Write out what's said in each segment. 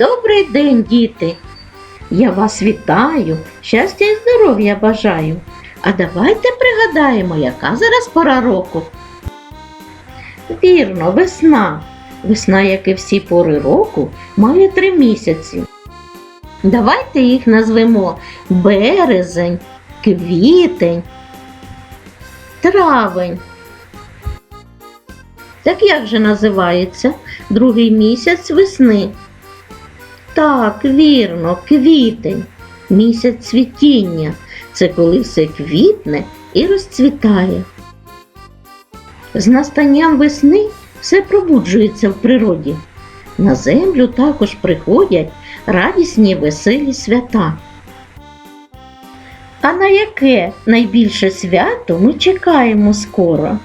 Добрий день, діти! Я вас вітаю, щастя і здоров'я бажаю. А давайте пригадаємо, яка зараз пора року. Вірно, весна. Весна, як і всі пори року, має три місяці. Давайте їх назвемо березень, квітень, травень. Так як же називається другий місяць весни? Так, вірно, квітень, місяць цвітіння. Це коли все квітне і розцвітає. З настанням весни все пробуджується в природі. На землю також приходять радісні веселі свята. А на яке найбільше свято ми чекаємо скоро?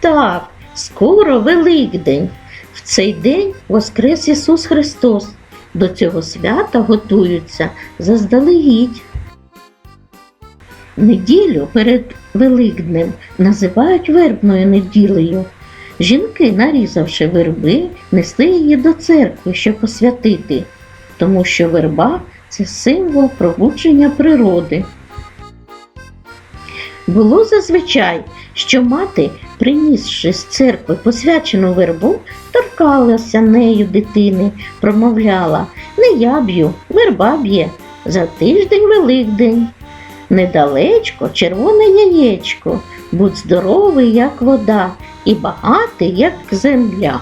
Так, скоро Великдень. Цей день Воскрес Ісус Христос. До цього свята готуються заздалегідь. Неділю перед Великднем називають вербною неділею. Жінки, нарізавши верби, несли її до церкви, щоб посвятити, тому що верба це символ пробудження природи. Було зазвичай, що мати, принісши з церкви посвячену вербу, торкалася нею дитини, промовляла Не я б'ю, верба б'є, за тиждень Великдень. Недалечко червоне яєчко, будь здоровий, як вода, і багатий, як земля.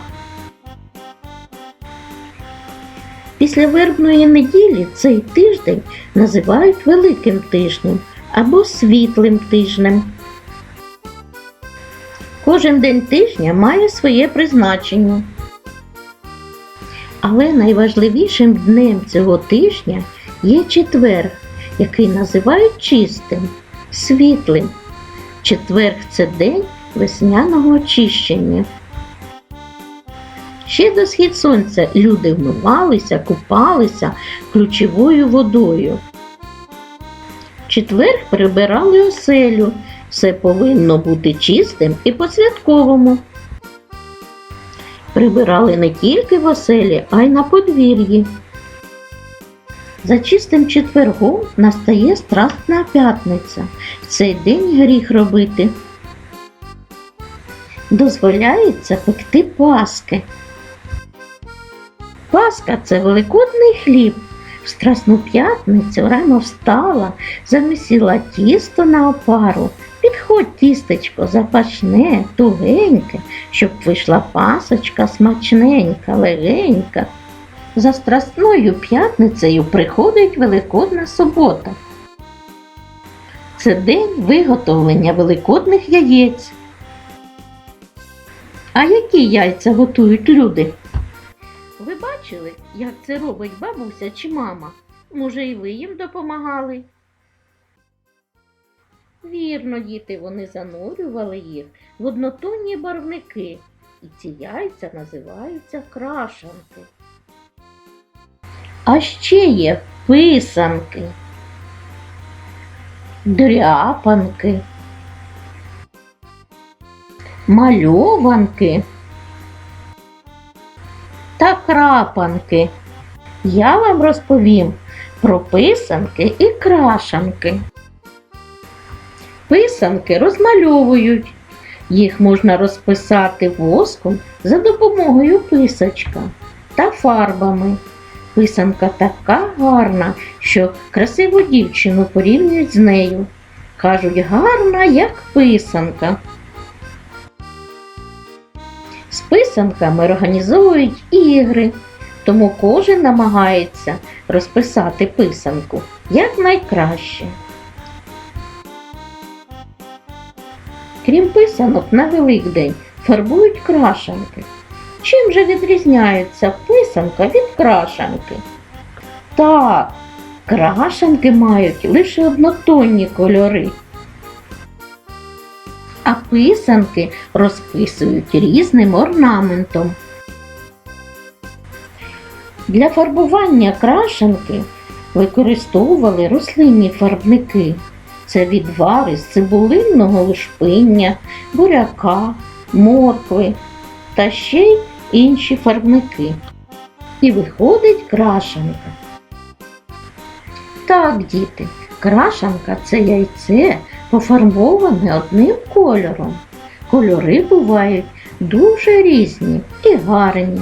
Після вербної неділі цей тиждень називають Великим тижнем або світлим тижнем. Кожен день тижня має своє призначення. Але найважливішим днем цього тижня є четверг, який називають чистим, світлим. Четверг це день весняного очищення. Ще до схід сонця люди вмивалися, купалися ключовою водою. В Четверг прибирали оселю. Все повинно бути чистим і по-святковому. Прибирали не тільки в оселі, а й на подвір'ї. За чистим четвергом настає страстна п'ятниця. В цей день гріх робити. Дозволяється пекти паски. Паска це великодний хліб. Страсну п'ятницю рано встала, замісила тісто на опару. Підходь, тістечко, запашне, тугеньке, щоб вийшла пасочка смачненька, легенька. За страсною п'ятницею приходить Великодна субота. Це день виготовлення великодних яєць. А які яйця готують люди? Ви бачили, як це робить бабуся чи мама? Може, і ви їм допомагали? Вірно, діти, вони занурювали їх в однотонні барвники, і ці яйця називаються крашанки. А ще є писанки, дряпанки, мальованки крапанки. Я вам розповім про писанки і крашанки. Писанки розмальовують. Їх можна розписати воском за допомогою писачка та фарбами. Писанка така гарна, що красиву дівчину порівнюють з нею. Кажуть, гарна, як писанка. З писанками організовують ігри, тому кожен намагається розписати писанку якнайкраще. Крім писанок на Великдень фарбують крашанки. Чим же відрізняється писанка від крашанки? Так, крашанки мають лише однотонні кольори. А писанки розписують різним орнаментом. Для фарбування крашенки використовували рослинні фарбники. Це відвари з цибулинного лушпиння, буряка, моркви та ще й інші фарбники. І виходить крашанка. Так, діти, крашанка це яйце пофарбоване одним кольором. Кольори бувають дуже різні і гарні.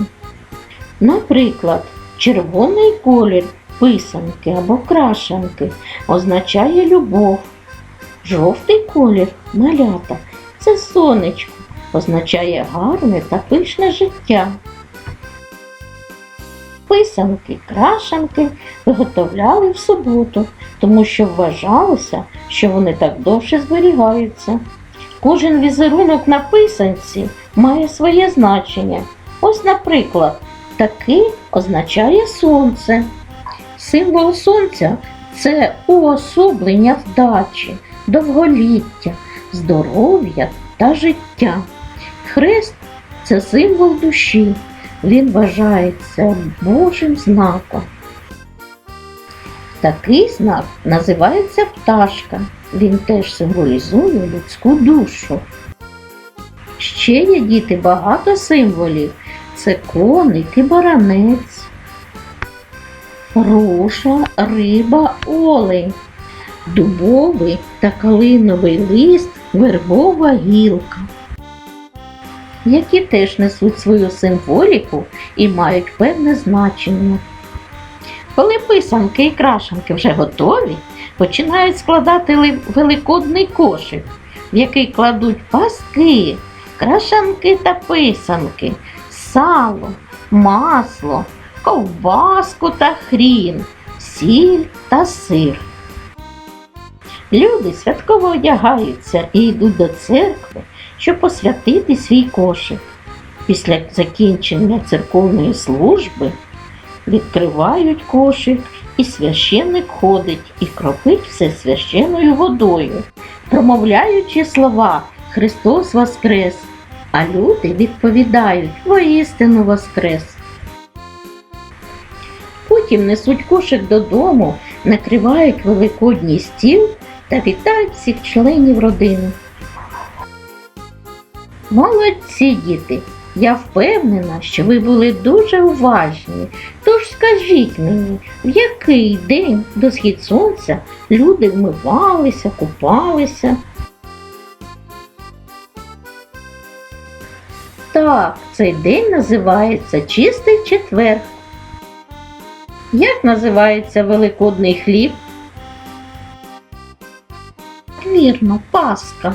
Наприклад, червоний колір писанки або крашанки означає любов. Жовтий колір малята це сонечко, означає гарне та пишне життя. Писанки, крашанки виготовляли в суботу, тому що вважалося, що вони так довше зберігаються. Кожен візерунок на писанці має своє значення. Ось, наприклад, такий означає сонце. Символ сонця це уособлення вдачі, довголіття, здоров'я та життя. Хрест це символ душі. Він вважається Божим знаком. Такий знак називається пташка. Він теж символізує людську душу. Ще є діти багато символів. Це коник і баранець, руша, риба, олень, дубовий та калиновий лист, вербова гілка, які теж несуть свою символіку і мають певне значення. Коли писанки і крашанки вже готові, починають складати великодний кошик, в який кладуть паски, крашанки та писанки, сало, масло, ковбаску та хрін, сіль та сир. Люди святково одягаються і йдуть до церкви, щоб посвятити свій кошик. Після закінчення церковної служби відкривають кошик, і священник ходить і кропить все священною водою, промовляючи слова Христос Воскрес, а люди відповідають воістину Воскрес. Потім несуть кошик додому, накривають великодній стіл та вітають всіх членів родини. Молодці діти! Я впевнена, що ви були дуже уважні. Тож скажіть мені, в який день до схід сонця люди вмивалися, купалися? Так, цей день називається Чистий четвер. Як називається великодний хліб? Вірно, Пасха.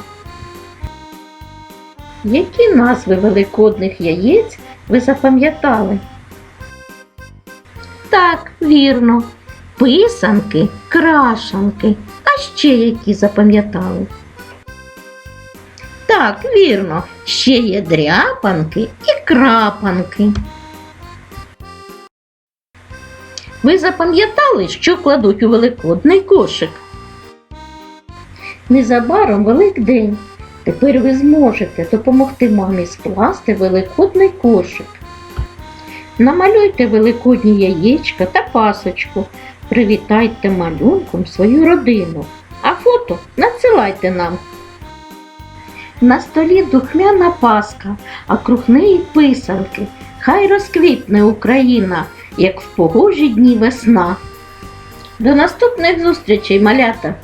Які назви великодних яєць ви запам'ятали? Так, вірно. Писанки, крашанки. А ще які запам'ятали? Так, вірно. Ще є дряпанки і крапанки. Ви запам'ятали, що кладуть у великодний кошик? Незабаром Великдень. Тепер ви зможете допомогти мамі скласти великодний кошик. Намалюйте великодні яєчка та пасочку. Привітайте малюнком свою родину, а фото надсилайте нам. На столі духмяна паска, а круг неї писанки. Хай розквітне Україна, як в погожі дні весна. До наступних зустрічей, малята!